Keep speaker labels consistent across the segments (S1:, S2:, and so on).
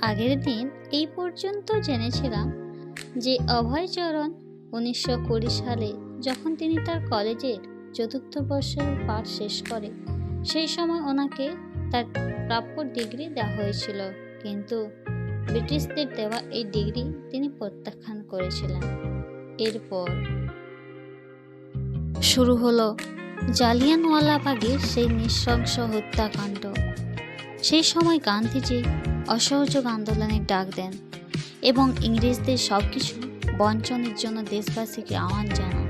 S1: আগের দিন এই পর্যন্ত জেনেছিলাম যে অভয়চরণ উনিশশো কুড়ি সালে যখন তিনি তার কলেজের চতুর্থ বর্ষের পাঠ শেষ করে, সেই সময় ওনাকে তার প্রাপ্য ডিগ্রি দেওয়া হয়েছিল। কিন্তু ব্রিটিশদের দেওয়া এই ডিগ্রি তিনি প্রত্যাখ্যান করেছিলেন। এরপর শুরু হলো জালিয়ানওয়ালাবাগের সেই নৃশংস হত্যাকাণ্ড। সেই সময় গান্ধীজি অসহযোগ আন্দোলনের ডাক দেন এবং ইংরেজদের সব কিছু বঞ্চনের জন্য দেশবাসীকে আহ্বান জানান।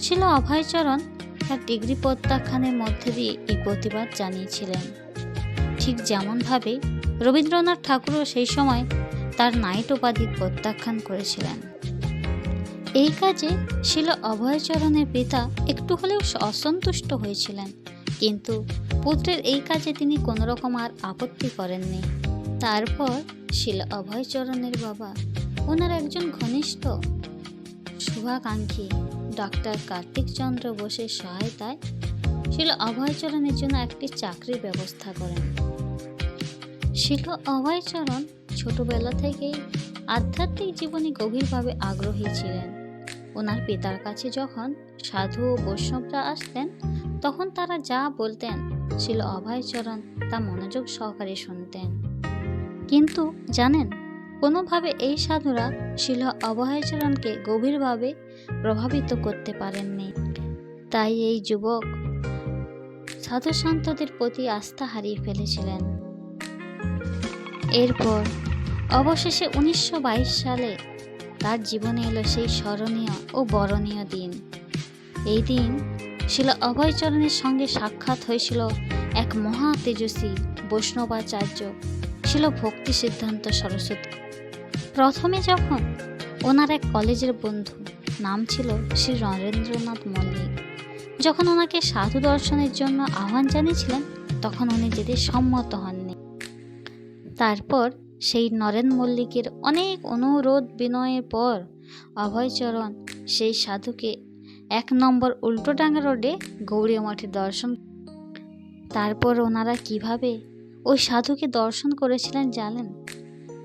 S1: ছিল অভয়চরণ তার ডিগ্রি প্রত্যাখ্যানের মধ্যে দিয়ে এই প্রতিবাদ জানিয়েছিলেন। ঠিক যেমনভাবে রবীন্দ্রনাথ ঠাকুরও সেই সময় তার নাইট উপাধি প্রত্যাখ্যান করেছিলেন। এই কাজে ছিল অভয়চরণের পিতা একটু হলেও অসন্তুষ্ট হয়েছিলেন। কিন্তু পুত্রের এই কাজে তিনি কোনো রকম আর আপত্তি করেননি। তারপর ছিল অভয়চরণের বাবা, ওনার একজন ঘনিষ্ঠ শুভাকাঙ্ক্ষী ডক্টর কার্তিক চন্দ্র বোসের সহায়তায় ছিল অভয়চরণের জন্য একটি চাকরির ব্যবস্থা করেন। ছিল অভয়চরণ ছোটবেলা থেকেই আধ্যাত্মিক জীবনে গভীরভাবে আগ্রহী ছিলেন। ওনার পিতার কাছে যখন সাধু ও বৈষ্ণবরা আসতেন, তখন তারা যা বলতেন ছিল অভয়চরণ তা মনোযোগ সহকারে শুনতেন। কিন্তু জানেন, কোনোভাবে এই সাধুরা শিল অভয়চরণকে গভীরভাবে প্রভাবিত করতে পারেননি। তাই এই যুবক সাধু সন্তদের প্রতি আস্থা হারিয়ে ফেলেছিলেন। এরপর অবশেষে উনিশশো বাইশ সালে তার জীবনে এলো সেই স্মরণীয় ও বরণীয় দিন। এই দিন ছিল অভয়চরণের সঙ্গে সাক্ষাৎ হয়েছিল এক মহা তেজস্বী বৈষ্ণবাচার্য ছিল ভক্তি সিদ্ধান্ত সরস্বতী। প্রথমে যখন ওনার এক কলেজের বন্ধু নাম ছিল শ্রী নরেন্দ্রনাথ মল্লিক, যখন ওনাকে সাধু দর্শনের জন্য আহ্বান জানিয়েছিলেন, তখন উনি যেতে সম্মত হননি। তারপর সেই নরেন মল্লিকের অনেক অনুরোধ বিনয়ের পর অভয়চরণ সেই সাধুকে এক নম্বর উল্টোডাঙ্গা রোডে গৌরীয় মঠে দর্শন তারপর ওনারা কীভাবে ওই সাধুকে দর্শন করেছিলেন জানেন?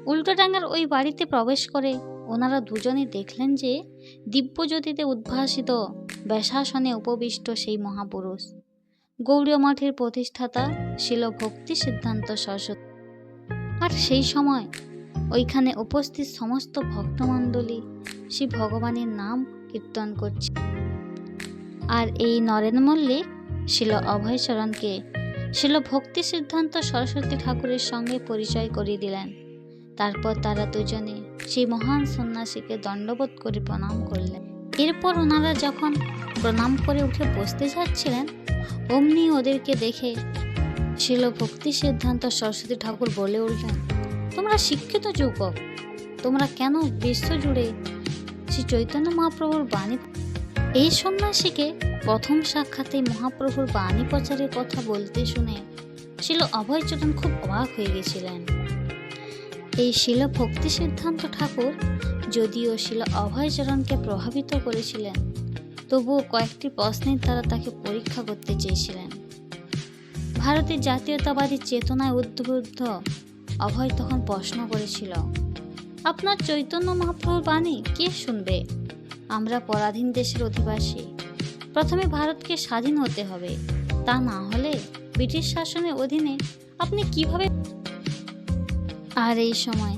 S1: উল্টোডাঙ্গার ওই বাড়িতে প্রবেশ করে ওনারা দুজনে দেখলেন যে দিব্যজ্যোতিতে উদ্ভাসিত ব্যাসাসনে উপবিষ্ট সেই মহাপুরুষ। গৌরীয় মঠের প্রতিষ্ঠাতা ছিল ভক্তি সিদ্ধান্ত সরস্বতী আর সেই সময় ওইখানে উপস্থিত সমস্ত ভক্তমণ্ডলী শ্রী ভগবানের নাম কীর্তন করছে। আর এই নরেন মল্লিক ছিল অভয়চরণকে ছিল ভক্তি সিদ্ধান্ত সরস্বতী ঠাকুরের সঙ্গে পরিচয় করিয়ে দিলেন। তারপর তারা দুজনে সেই মহান সন্ন্যাসীকে দণ্ডবোধ করে প্রণাম করলেন। এরপর ওনারা যখন প্রণাম করে উঠে বসতে যাচ্ছিলেন, অমনি ওদেরকে দেখে ছিল ভক্তি সিদ্ধান্ত সরস্বতী ঠাকুর বলে উঠলেন, তোমরা শিক্ষিত যুবক, তোমরা কেন বিশ্ব জুড়ে শ্রী চৈতন্য মহাপ্রভুর বাণী এই সন্ন্যাসীকে প্রথম সাক্ষাতে মহাপ্রভুর বাণী প্রচারের কথা বলতে শুনে ছিল অভয়চরণ খুব অবাক হয়ে গেছিলেন। এই শিল ভক্তি সিদ্ধান্ত ঠাকুর যদিও শিল অভয়চরণকে প্রভাবিত করেছিলেন, তবুও কয়েকটি প্রশ্নের দ্বারা তাকে পরীক্ষা করতে চেয়েছিলেন। ভারতের জাতীয়তাবাদী চেতনায় উদ্বুদ্ধ অভয় তখন প্রশ্ন করেছিল, আপনার চৈতন্য মহাপ্রভুর বাণী কে শুনবে? আমরা পরাধীন দেশের অধিবাসী। প্রথমে ভারতকে স্বাধীন হতে হবে। তা না হলে ব্রিটিশ শাসনের অধীনে আপনি কীভাবে আর এই সময়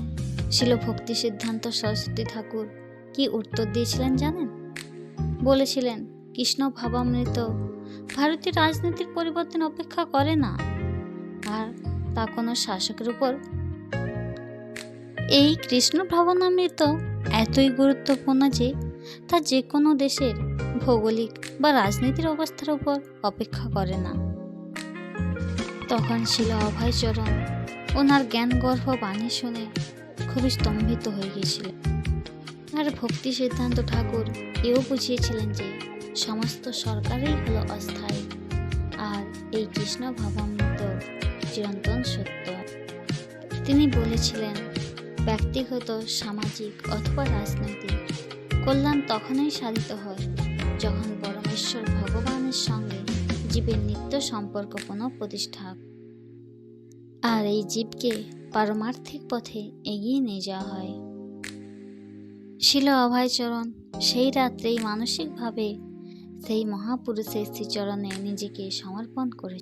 S1: ছিল ভক্তি সিদ্ধান্ত সরস্বতী ঠাকুর কি উত্তর দিয়েছিলেন জানেন? বলেছিলেন, কৃষ্ণ ভাবামৃত ভারতীয় রাজনীতির পরিবর্তন অপেক্ষা করে না। আর তা কোনো শাসকের উপর। এই কৃষ্ণ ভাবনামৃত এতই গুরুত্বপূর্ণ যে তা যে কোনো দেশের ভৌগোলিক বা রাজনীতির অবস্থার উপর অপেক্ষা করে না। তখন ছিল অভয়চরণ ওনার জ্ঞান গর্ভ বাণী শুনে খুবই স্তম্ভিত হয়ে গিয়েছিল। আর ভক্তি সিদ্ধান্ত ঠাকুর এও বুঝিয়েছিলেন যে সমস্ত সরকারই হলো অস্থায়ী। আর এই কৃষ্ণ ভাবামৃত চিরন্তন সত্য। তিনি বলেছিলেন, ব্যক্তিগত, সামাজিক অথবা রাজনৈতিক, কল্যাণ তখনই সাধিত হয় যখন পরমেশ্বর ভগবানের সঙ্গে জীবের নিত্য সম্পর্ক কোনো প্রতিষ্ঠা। আর এই জীবকে পারমার্থিক পথে এগিয়ে নিয়ে যাওয়া হয়। শিল অভয়চরণ সেই রাত্রেই মানসিকভাবে সেই মহাপুরুষের শ্রীচরণে নিজেকে সমর্পণ করে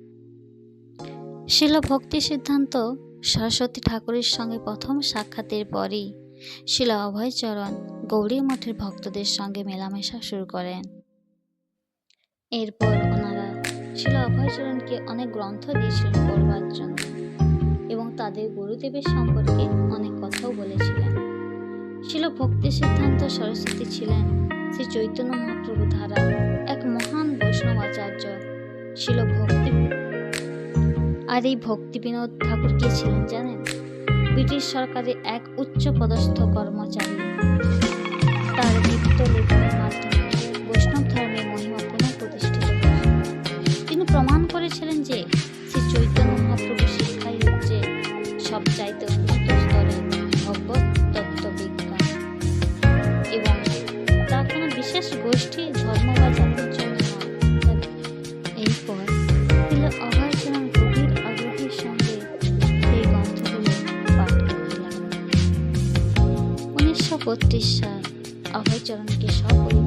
S1: শিল ভক্তি সিদ্ধান্ত সরস্বতী ঠাকুরের সঙ্গে প্রথম সাক্ষাতের পরই শিল অভয়চরণ গৌরী মঠের ভক্তদের সঙ্গে মেলামেশা শুরু করেন। এরপর ওনারা শিল অভয়চরণকে অনেক গ্রন্থ দিয়েছিলেন পড়বার জন্য এবং তাদের গুরুদেবের সম্পর্কে অনেক কথাও বলেছিলেন। শিল ভক্তি সিদ্ধান্ত সরস্বতী ছিলেন শ্রী চৈতন্য মহাপ্রভু ধারা এক মহান বৈষ্ণব আচার্য শিল ভক্তি। আর এই ভক্তি বিনোদ ঠাকুর কে ছিলেন জানেন? ব্রিটিশ সরকারের এক উচ্চ পদস্থ কর্মচারী। তার নিত্য লেখনের মাধ্যমে বৈষ্ণব ধর্মের মহিমা পুনঃ প্রতিষ্ঠিত তিনি প্রমাণ করেছিলেন যে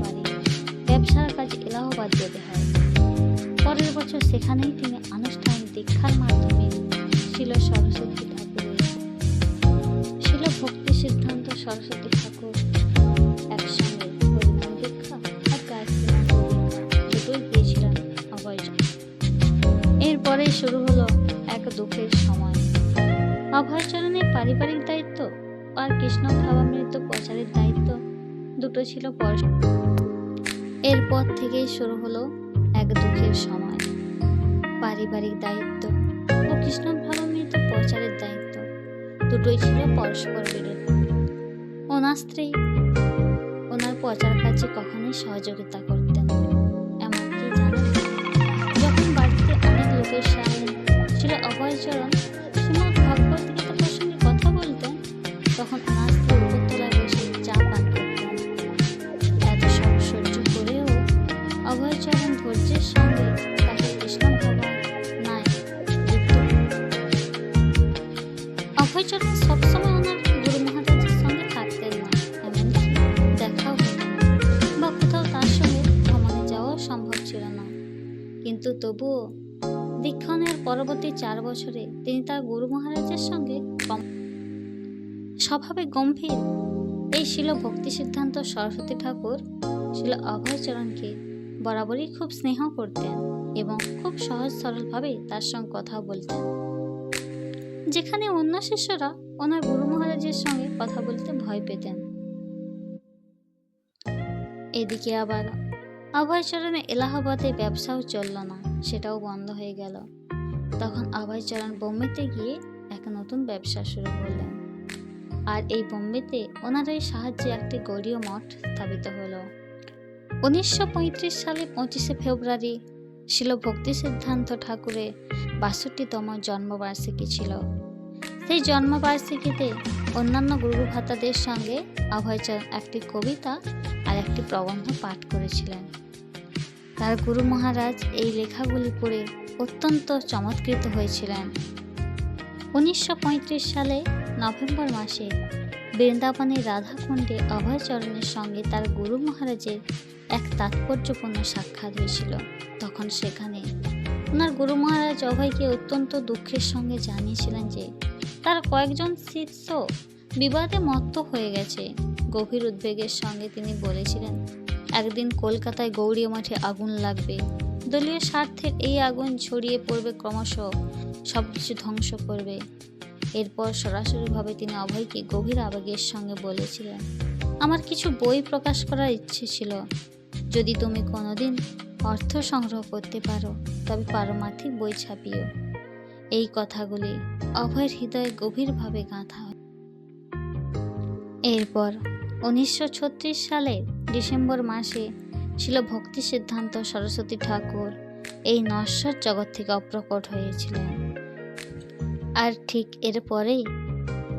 S1: সপরিবারে ব্যবসার কাজে এলাহাবাদ যেতে হয়। পরের বছর সেখানেই তিনি আনুষ্ঠানিক দীক্ষার মাধ্যমে ছিল সরস্বতী ঠাকুরের ছিল ভক্তি সিদ্ধান্ত সরস্বতী ঠাকুর একসঙ্গে দুটোই এরপরে শুরু হলো এক দুঃখের সময়। অভয়চরণের পারিবারিক দায়িত্ব আর কৃষ্ণ ভাবামৃত প্রচারের দায়িত্ব দুটো ছিল পরস্পর এরপর থেকেই শুরু হলো এক দুঃখের সময়। পারিবারিক দায়িত্ব ও কৃষ্ণ ভাবামৃত প্রচারের দায়িত্ব দুটোই ছিল পরস্পর বিরোধী। ওনার স্ত্রী ওনার প্রচার কাজে কখনোই সহযোগিতা করতেন এমনকি জানেন, যখন বাড়িতে অনেক লোকের সামনে ছিল অভয়চরণ শ্রীমদ ভগবত গীতা কিন্তু তবুও দীক্ষণের পরবর্তী চার বছরে তিনি তার গুরু মহারাজের সঙ্গে স্বভাবে গম্ভীর। এই ছিল ভক্তি সিদ্ধান্ত সরস্বতী ঠাকুর। ছিল অভয়চরণকে বরাবরই খুব স্নেহ করতেন এবং খুব সহজ সরলভাবে তার সঙ্গে কথা বলতেন। যেখানে অন্য শিষ্যরা ওনার গুরু মহারাজের সঙ্গে কথা বলতে ভয় পেতেন। এদিকে আবার অভয়চরণে এলাহাবাদে ব্যবসাও চলল না, সেটাও বন্ধ হয়ে গেল। তখন অভয়চরণ বোম্বেতে গিয়ে এক নতুন ব্যবসা শুরু করলেন। আর এই বোম্বেতে ওনারই সাহায্যে একটি গৌরীয় মঠ স্থাপিত হলো। উনিশশো পঁয়ত্রিশ সালে পঁচিশে ফেব্রুয়ারি ছিল ভক্তি সিদ্ধান্ত ঠাকুরের বাষট্টিতম জন্মবার্ষিকী ছিল। সেই জন্মবার্ষিকীতে অন্যান্য গুরু ভাতাদের সঙ্গে অভয়চরণ একটি কবিতা একটি প্রবন্ধ পাঠ করেছিলেন। তার গুরু মহারাজ এই লেখাগুলি পড়ে অত্যন্ত চমৎকৃত হয়েছিলেন। উনিশশো সালে নভেম্বর মাসে বৃন্দাবনের রাধাকুণ্ডে অভয়চরণের সঙ্গে তার গুরু মহারাজের এক তাৎপর্যপূর্ণ সাক্ষাৎ হয়েছিল। তখন সেখানে ওনার গুরু মহারাজ অভয়কে অত্যন্ত দুঃখের সঙ্গে জানিয়েছিলেন যে, তার কয়েকজন শিষ্য বিবাদে মত্ত হয়ে গেছে। গভীর উদ্বেগের সঙ্গে তিনি বলেছিলেন, একদিন কলকাতায় গৌরী মাঠে আগুন লাগবে। দলীয় স্বার্থের এই আগুন ছড়িয়ে পড়বে ক্রমশ সব কিছু ধ্বংস করবে। এরপর সরাসরিভাবে তিনি অভয়কে গভীর আবেগের সঙ্গে বলেছিলেন, আমার কিছু বই প্রকাশ করার ইচ্ছে ছিল। যদি তুমি কোনোদিন অর্থ সংগ্রহ করতে পারো, তবে পারমার্থিক বই ছাপিও। এই কথাগুলি অভয়ের হৃদয়ে গভীরভাবে গাঁথা হয়। এরপর উনিশশো ছত্রিশ সালের ডিসেম্বর মাসে ছিল ভক্তি সিদ্ধান্ত সরস্বতী ঠাকুর এই নশ্বর জগৎ থেকে অপ্রকট হয়েছিলেন। আর ঠিক এরপরেই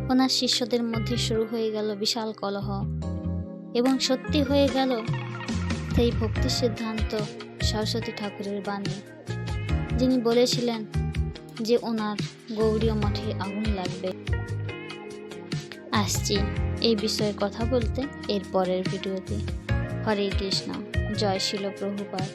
S1: ওনার শিষ্যদের মধ্যে শুরু হয়ে গেল বিশাল কলহ এবং সত্যি হয়ে গেল সেই ভক্তি সিদ্ধান্ত সরস্বতী ঠাকুরের বাণী। যিনি বলেছিলেন যে ওনার গৌরীয় মঠে আগুন লাগবে। আসছি এই বিষয়ে কথা বলতে এর পরের ভিডিওতে। হরে কৃষ্ণ জয় শিল প্রভুপাদ।